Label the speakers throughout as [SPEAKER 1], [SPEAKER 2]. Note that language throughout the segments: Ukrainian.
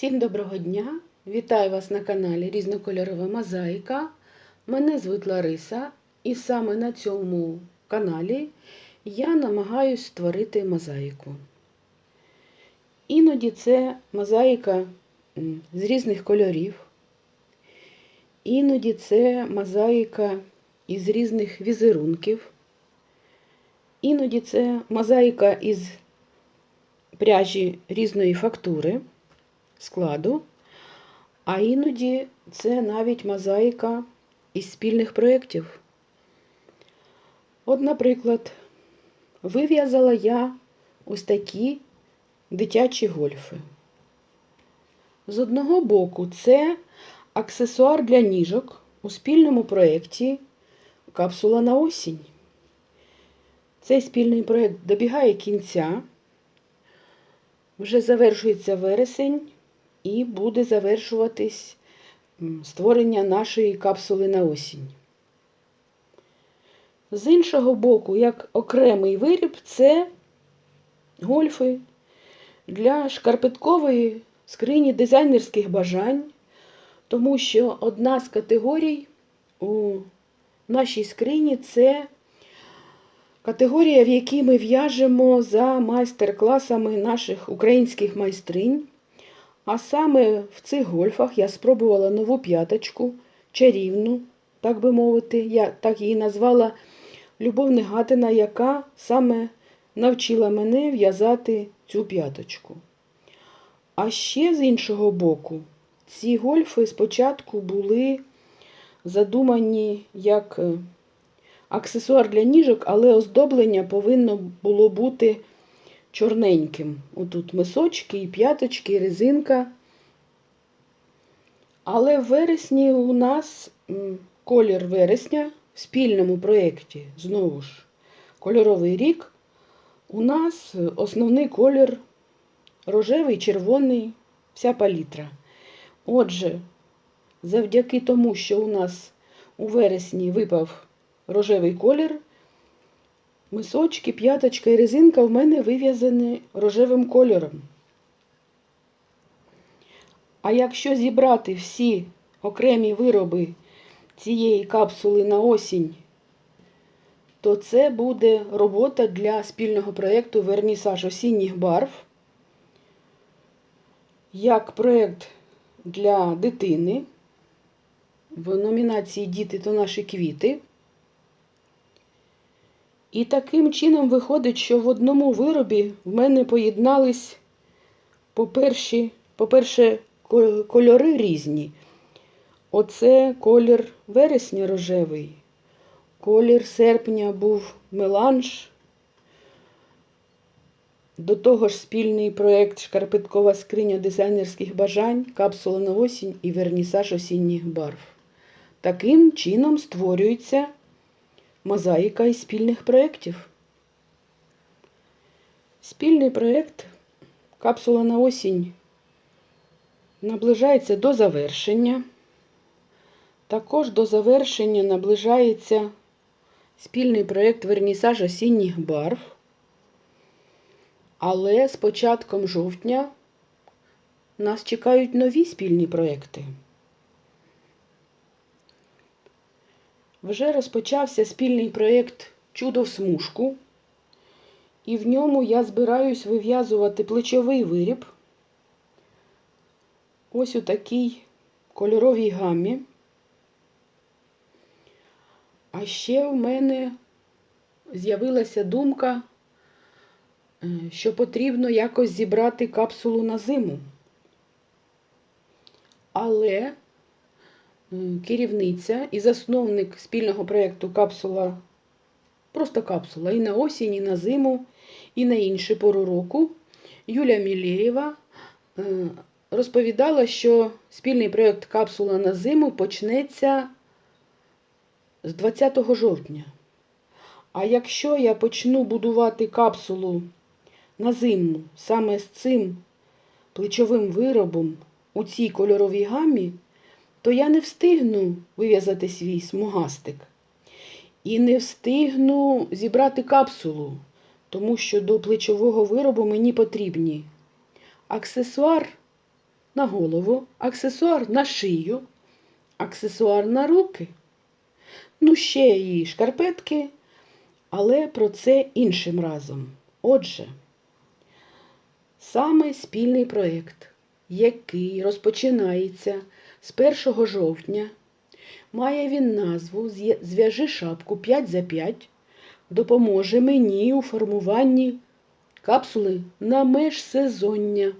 [SPEAKER 1] Всім доброго дня! Вітаю вас на каналі Різнокольорова Мозаїка. Мене звуть Лариса, і саме на цьому каналі я намагаюсь створити мозаїку. Іноді це мозаїка з різних кольорів, іноді це мозаїка із різних візерунків, іноді це мозаїка із пряжі різної фактури складу, а іноді це навіть мозаїка із спільних проєктів. От, наприклад, вив'язала я ось такі дитячі гольфи. З одного боку, це аксесуар для ніжок у спільному проєкті Капсула на осінь. Цей спільний проєкт добігає кінця. Вже завершується вересень і буде завершуватись створення нашої капсули на осінь. З іншого боку, як окремий виріб, це гольфи для шкарпеткової скрині дизайнерських бажань, тому що одна з категорій у нашій скрині це Категорія, в якій ми в'яжемо за майстер-класами наших українських майстринь. А саме в цих гольфах я спробувала нову п'яточку, чарівну, так би мовити, я так її назвала Любов Негатина, яка саме навчила мене в'язати цю п'яточку. А ще з іншого боку, ці гольфи спочатку були задумані як е, аксесуар для ніжок, але оздоблення повинно було бути чорненьким. Отут мисочки, і п'яточки, і резинка. Але в вересні у нас колір вересня в спільному проєкті, знову ж, кольоровий рік. У нас основний колір рожевий, червоний, вся палітра. Отже, завдяки тому, що у нас у вересні випав рожевий колір. Мисочки, п'яточка і резинка в мене вив'язані рожевим кольором. А якщо зібрати всі окремі вироби цієї капсули на осінь, то це буде робота для спільного проєкту Вернісаж осінніх барв. Як проєкт для дитини в номінації Діти то наші квіти. І таким чином виходить, що в одному виробі в мене поєднались, по-перше, по-перше, кольори різні. Оце колір вересня рожевий, колір серпня був меланж. До того ж спільний проєкт Шкарпеткова скриня дизайнерських бажань, капсула на осінь і вернісаж осінніх барв. Таким чином створюється мозаїка із спільних проєктів. Спільний проєкт Капсула на осінь наближається до завершення. Також до завершення наближається спільний проєкт Вернісаж осінніх барв. Але з початком жовтня нас чекають нові спільні проєкти. Вже розпочався спільний проєкт Чудо в смужку, і в ньому я збираюсь вив'язувати плечовий виріб. Ось у такій кольоровій гамі. А ще в мене з'явилася думка, е, що потрібно якось зібрати капсулу на зиму. Але керівниця і засновник спільного проєкту Капсула, просто капсула і на осінь, і на зиму, і на інші пору року Юлія Мілєєва е, розповідала, що спільний проєкт Капсула на зиму почнеться з 20 жовтня. А якщо я почну будувати капсулу на зиму саме з цим плечовим виробом у цій кольоровій гамі, то я не встигну вив'язати свій смугастик. І не встигну зібрати капсулу, тому що до плечового виробу мені потрібні аксесуар на голову, аксесуар на шию, аксесуар на руки. Ну, ще і шкарпетки, але про це іншим разом. Отже, саме спільний проєкт, який розпочинається з 1 жовтня, має він назву Зв'яжи шапку 5 за 5, допоможе мені у формуванні капсули на межсезоння.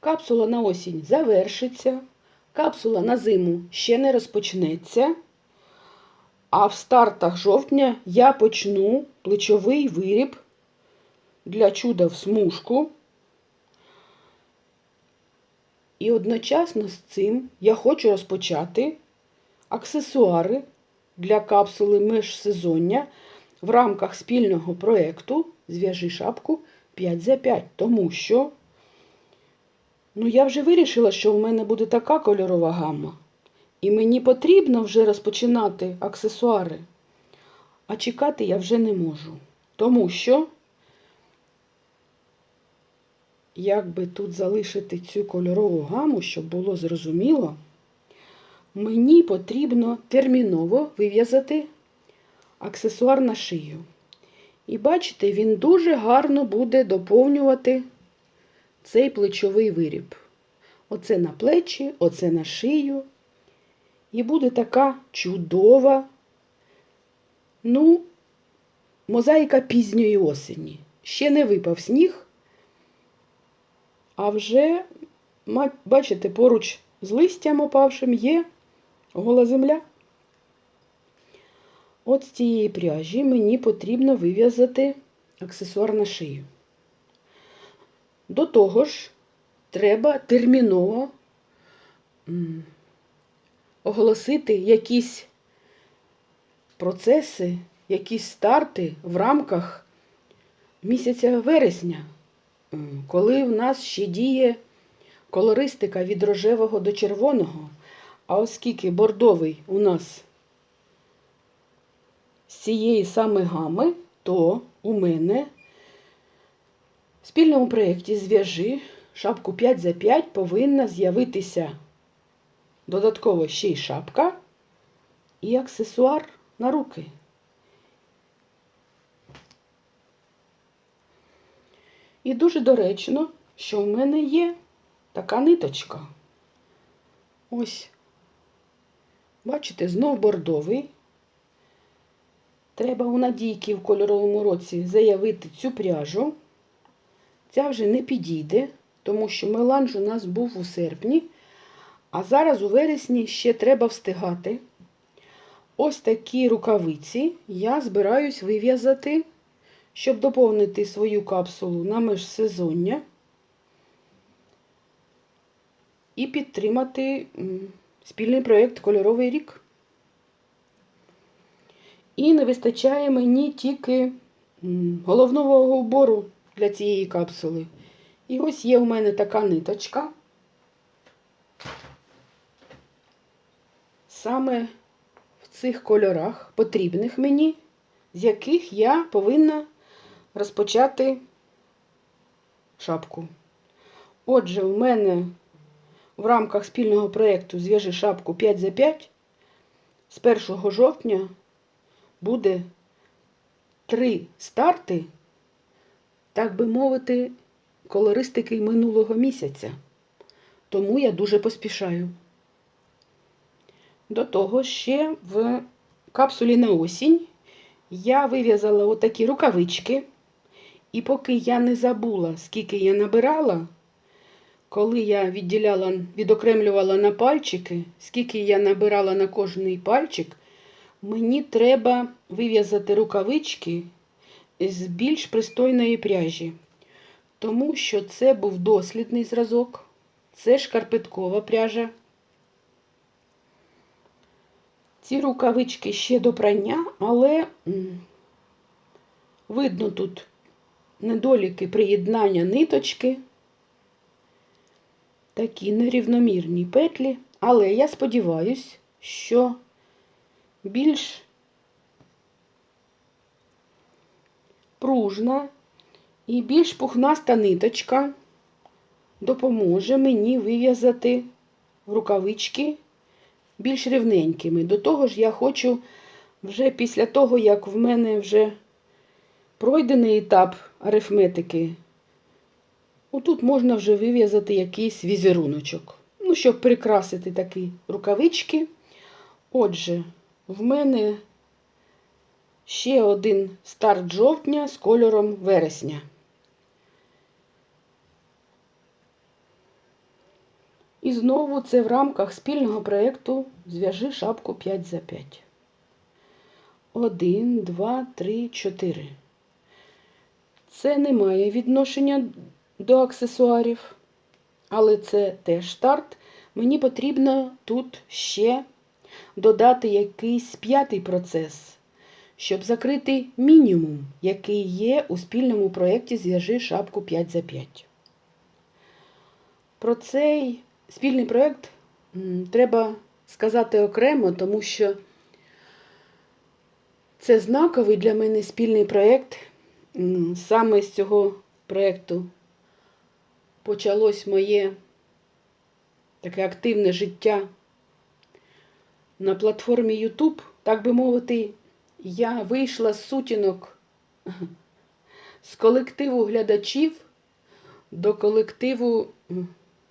[SPEAKER 1] Капсула на осінь завершиться, капсула на зиму ще не розпочнеться. А в стартах жовтня я почну плечовий виріб для чуда в смужку. І одночасно з цим я хочу розпочати аксесуари для капсули межсезоння в рамках спільного проєкту Зв'яжи шапку 5 за 5, тому що ну, я вже вирішила, що в мене буде така кольорова гамма. І мені потрібно вже розпочинати аксесуари. А чекати я вже не можу. Тому що, як би тут залишити цю кольорову гаму, щоб було зрозуміло, мені потрібно терміново вив'язати аксесуар на шию. І бачите, він дуже гарно буде доповнювати цей плечовий виріб. Оце на плечі, оце на шию. І буде така чудова, ну, мозаїка пізньої осені. Ще не випав сніг, а вже, бачите, поруч з листям опавшим є гола земля. От з цієї пряжі мені потрібно вив'язати аксесуар на шию. До того ж, треба терміново оголосити якісь процеси, якісь старти в рамках місяця вересня, коли в нас ще діє колористика від рожевого до червоного. А оскільки бордовий у нас з цієї саме гами, то у мене в спільному проєкті зв'яжи шапку 5 за 5 повинна з'явитися додатково ще й шапка і аксесуар на руки. І дуже доречно, що в мене є така ниточка. Ось, бачите, знов бордовий. Треба у Надійки в кольоровому році заявити цю пряжу. Ця вже не підійде, тому що меланж у нас був у серпні, а зараз у вересні ще треба встигати. Ось такі рукавиці я збираюсь вив'язати, щоб доповнити свою капсулу на межсезоння і підтримати спільний проєкт Кольоровий рік. І не вистачає мені тільки головного убору для цієї капсули. І ось є у мене така ниточка. Саме в цих кольорах потрібних мені, з яких я повинна розпочати шапку. Отже, у мене в рамках спільного проєкту Зв'яжи шапку 5 за 5 з 1 жовтня буде три старти, так би мовити, колористики минулого місяця. Тому я дуже поспішаю. До того ще в капсулі на осінь я вив'язала отакі рукавички. І поки я не забула, скільки я набирала, коли я відділяла, відокремлювала на пальчики, скільки я набирала на кожний пальчик, мені треба вив'язати рукавички з більш пристойної пряжі. Тому що це був дослідний зразок, це шкарпеткова пряжа. Ці рукавички ще до прання, але видно тут недоліки приєднання ниточки, такі нерівномірні петлі, але я сподіваюся, що більш пружна і більш пухнаста ниточка допоможе мені вив'язати рукавички більш рівненькими. До того ж, я хочу вже після того, як в мене вже пройдений етап арифметики, отут можна вже вив'язати якийсь візеруночок. Ну, щоб прикрасити такі рукавички. Отже, в мене ще один старт жовтня з кольором вересня. І знову це в рамках спільного проєкту Зв'яжи шапку 5 за 5. 1, 2, 3, 4. Це не має відношення до аксесуарів, але це теж старт. Мені потрібно тут ще додати якийсь п'ятий процес, щоб закрити мінімум, який є у спільному проєкті Зв'яжи шапку 5 за 5. Про цей спільний проєкт треба сказати окремо, тому що це знаковий для мене спільний проєкт. Саме з цього проєкту почалось моє таке активне життя на платформі YouTube, так би мовити, я вийшла з сутінок з колективу глядачів до колективу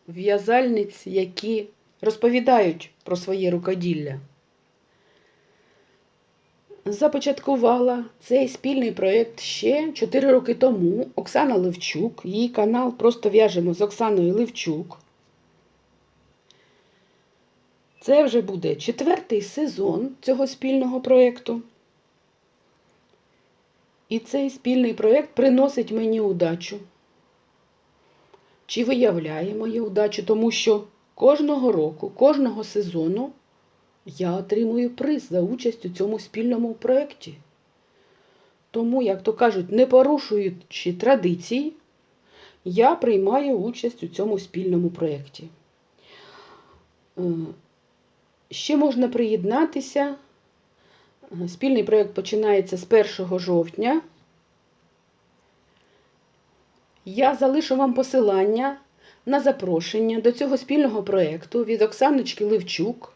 [SPEAKER 1] в'язальниць, які розповідають про своє рукоділля. Започаткувала цей спільний проєкт ще 4 роки тому Оксана Левчук. Її канал Просто в'яжемо з Оксаною Левчук. Це вже буде четвертий сезон цього спільного проєкту. І цей спільний проєкт приносить мені удачу. Чи виявляє мою удачу, тому що кожного року, кожного сезону я отримую приз за участь у цьому спільному проєкті. Тому, як то кажуть, не порушуючи традицій, я приймаю участь у цьому спільному проєкті. Е, Ще можна приєднатися. Е, Спільний проєкт починається з 1 жовтня. Я залишу вам посилання на запрошення до цього спільного проєкту від Оксаночки Левчук.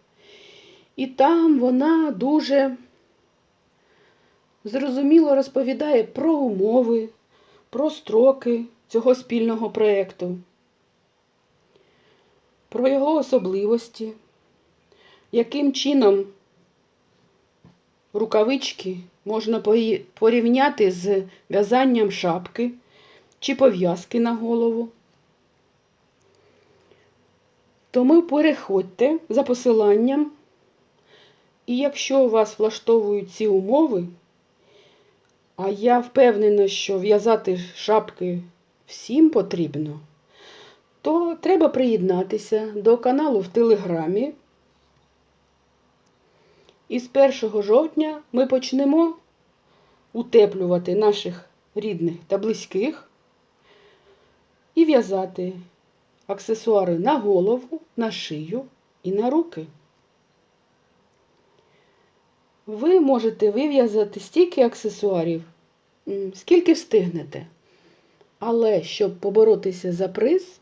[SPEAKER 1] І там вона дуже зрозуміло розповідає про умови, про строки цього спільного проєкту, про його особливості, яким чином рукавички можна порівняти з в'язанням шапки чи пов'язки на голову. Тому переходьте за посиланням. І якщо вас влаштовують ці умови, а я впевнена, що в'язати шапки всім потрібно, то треба приєднатися до каналу в Телеграмі. І з 1 жовтня ми почнемо утеплювати наших рідних та близьких і в'язати аксесуари на голову, на шию і на руки. Ви можете вив'язати стільки аксесуарів, скільки встигнете. Але щоб поборотися за приз,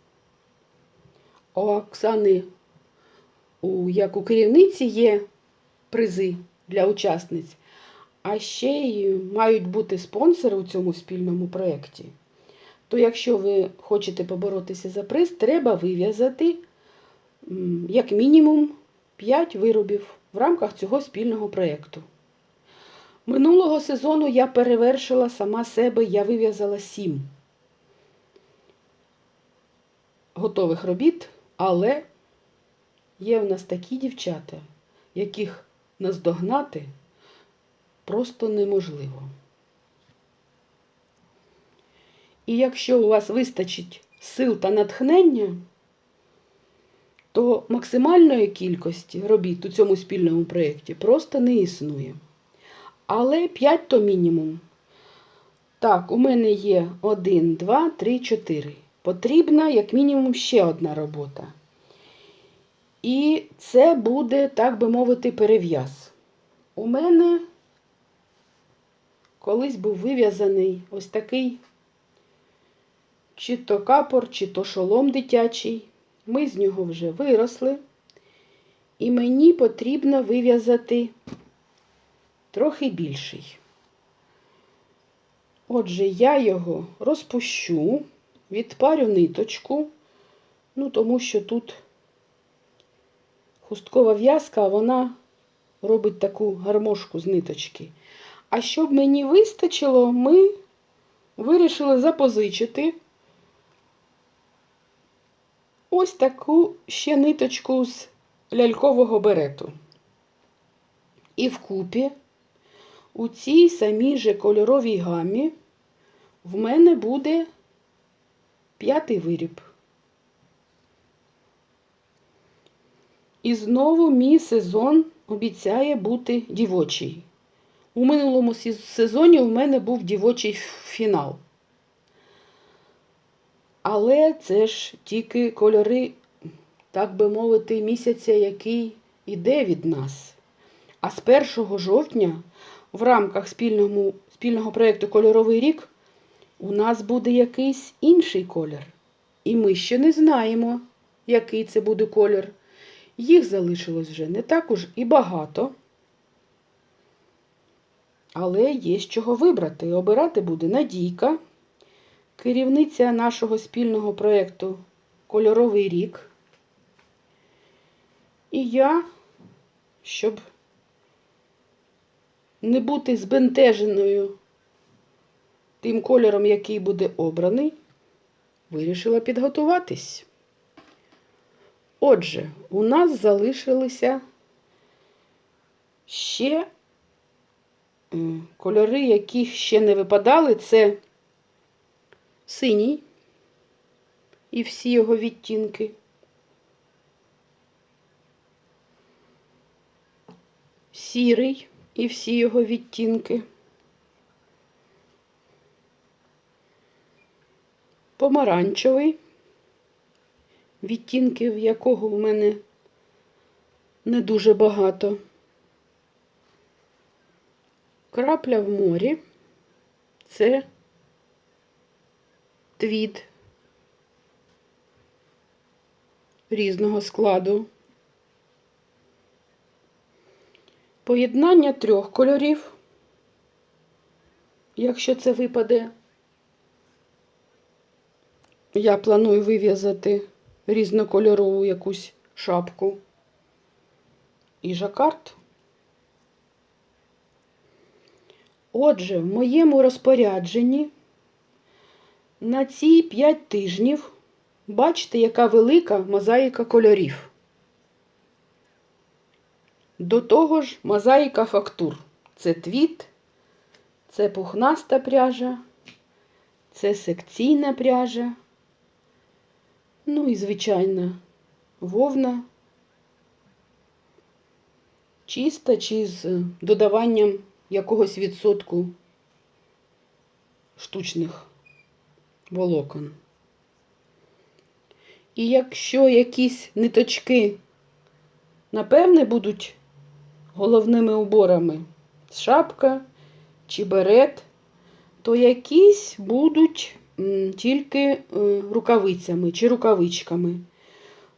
[SPEAKER 1] у Оксани, як у керівниці, є призи для учасниць, а ще й мають бути спонсори у цьому спільному проєкті. То якщо ви хочете поборотися за приз, треба вив'язати як мінімум 5 виробів в рамках цього спільного проєкту. Минулого сезону я перевершила сама себе, я вив'язала 7 готових робіт, але є в нас такі дівчата, яких наздогнати просто неможливо. І якщо у вас вистачить сил та натхнення, то максимальної кількості робіт у цьому спільному проєкті просто не існує. Але 5 то мінімум. Так, у мене є 1, 2, 3, 4. Потрібна як мінімум ще одна робота. І це буде, так би мовити, перев'яз. У мене колись був вив'язаний ось такий чи то капор, чи то шолом дитячий. Ми з нього вже виросли. І мені потрібно вив'язати трохи більший. Отже, я його розпущу, відпарю ниточку, ну, тому що тут хусткова в'язка, вона робить таку гармошку з ниточки. А щоб мені вистачило, ми вирішили запозичити ось таку ще ниточку з лялькового берету. І вкупі у цій самій же кольоровій гамі в мене буде п'ятий виріб. І знову мій сезон обіцяє бути дівочий. У минулому сезоні у мене був дівочий фінал. Але це ж тільки кольори, так би мовити, місяця, який іде від нас. А з 1 жовтня в рамках спільного, спільного проєкту Кольоровий рік у нас буде якийсь інший колір. І ми ще не знаємо, який це буде колір. Їх залишилось вже не так уж і багато. Але є з чого вибрати. Обирати буде Надійка, керівниця нашого спільного проєкту Кольоровий рік. І я, щоб не бути збентеженою тим кольором, який буде обраний, вирішила підготуватись. Отже, у нас залишилися ще кольори, які ще не випадали, це синій і всі його відтінки. Сірий і всі його відтінки. Помаранчевий, відтінків якого в мене не дуже багато. Крапля в морі це твід різного складу. Поєднання трьох кольорів, якщо це випаде, я планую вив'язати різнокольорову якусь шапку і жакард. Отже, в моєму розпорядженні на ці 5 тижнів бачите, яка велика мозаїка кольорів. До того ж, мозаїка фактур. Це твіт, це пухнаста пряжа, це секційна пряжа, ну і звичайна вовна, чиста чи з додаванням якогось відсотку штучних волокон. І якщо якісь ниточки, напевне, будуть головними уборами шапка чи берет, то якісь будуть тільки е, рукавицями чи рукавичками,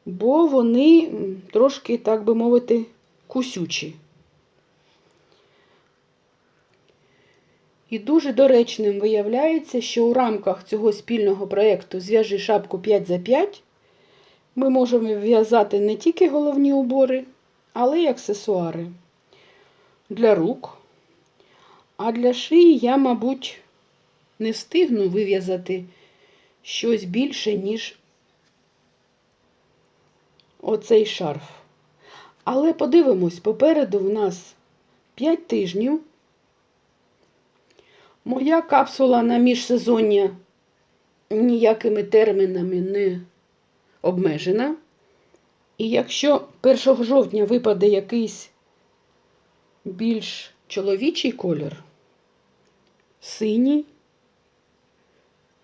[SPEAKER 1] бо вони трошки, так би мовити, кусючі. І дуже доречним виявляється, що у рамках цього спільного проєкту Зв'яжи шапку 5 за 5 ми можемо в'язати не тільки головні убори, але й аксесуари для рук. А для шиї я, мабуть, не встигну вив'язати щось більше, ніж оцей шарф. Але подивимось, попереду в нас 5 тижнів. Моя капсула на міжсезоння ніякими термінами не обмежена. І якщо 1 жовтня випаде якийсь більш чоловічий колір, синій,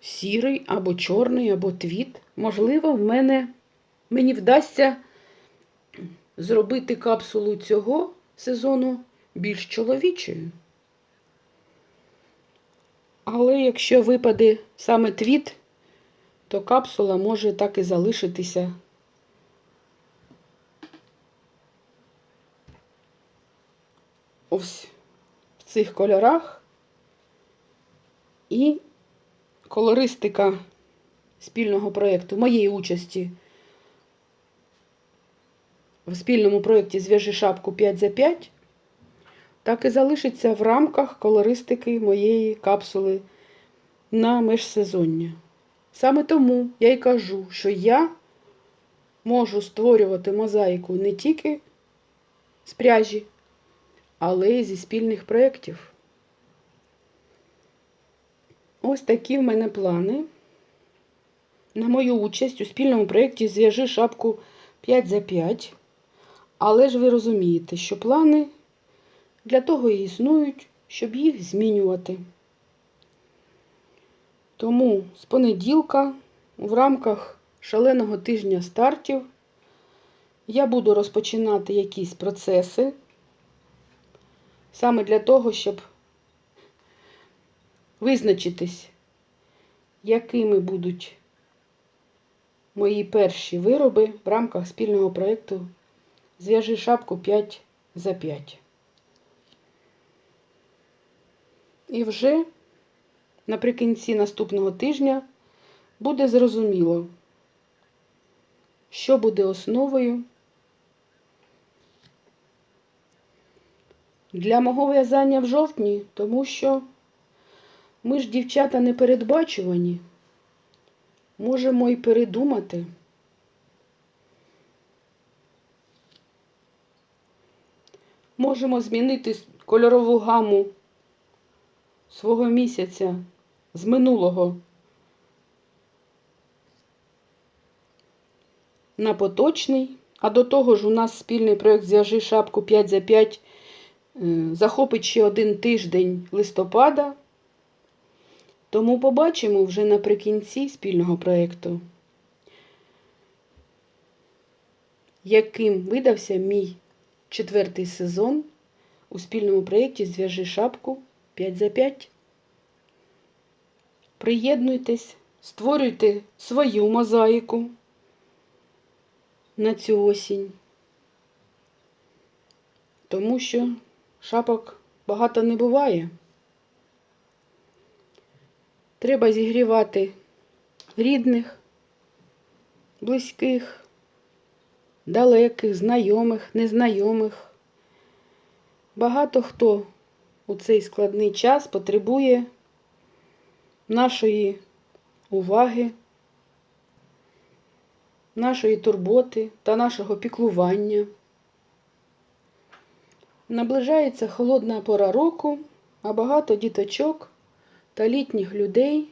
[SPEAKER 1] сірий або чорний, або твіт, можливо, в мене мені вдасться зробити капсулу цього сезону більш чоловічою. Але якщо випаде саме твіт, то капсула може так і залишитися. Ось в цих кольорах і колористика спільного проєкту моєї участі в спільному проєкті Зв'яжи шапку 5 за 5 так і залишиться в рамках колористики моєї капсули на межсезоння. Саме тому я й кажу, що я можу створювати мозаїку не тільки з пряжі, але й зі спільних проєктів. Ось такі в мене плани. На мою участь у спільному проєкті Зв'яжи шапку 5 за 5. Але ж ви розумієте, що плани для того і існують, щоб їх змінювати. Тому з понеділка в рамках шаленого тижня стартів я буду розпочинати якісь процеси саме для того, щоб визначитись, якими будуть мої перші вироби в рамках спільного проєкту Зв'яжи шапку 5 за 5. І вже наприкінці наступного тижня буде зрозуміло, що буде основою для мого в'язання в жовтні, тому що ми ж, дівчата, непередбачувані, можемо і передумати. Можемо змінити кольорову гаму свого місяця з минулого на поточний, а до того ж у нас спільний проєкт Зв'яжи шапку 5 за 5 е, захопить ще один тиждень листопада. Тому побачимо вже наприкінці спільного проєкту, яким видався мій четвертий сезон у спільному проєкті Зв'яжи шапку 5 за 5. Приєднуйтесь, створюйте свою мозаїку на цю осінь, тому що шапок багато не буває. Треба зігрівати рідних, близьких, далеких, знайомих, незнайомих. Багато хто у цей складний час потребує нашої уваги, нашої турботи та нашого піклування. Наближається холодна пора року, а багато діточок та літніх людей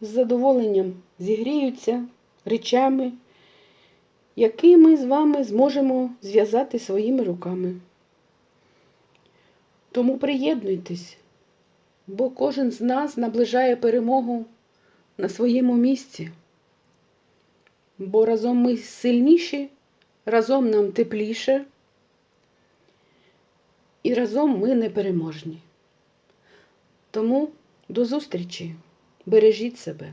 [SPEAKER 1] з задоволенням зігріються речами, які ми з вами зможемо зв'язати своїми руками. Тому приєднуйтесь, бо кожен з нас наближає перемогу на своєму місці. Бо разом ми сильніші, разом нам тепліше, і разом ми непереможні. Тому до зустрічі! Бережіть себе!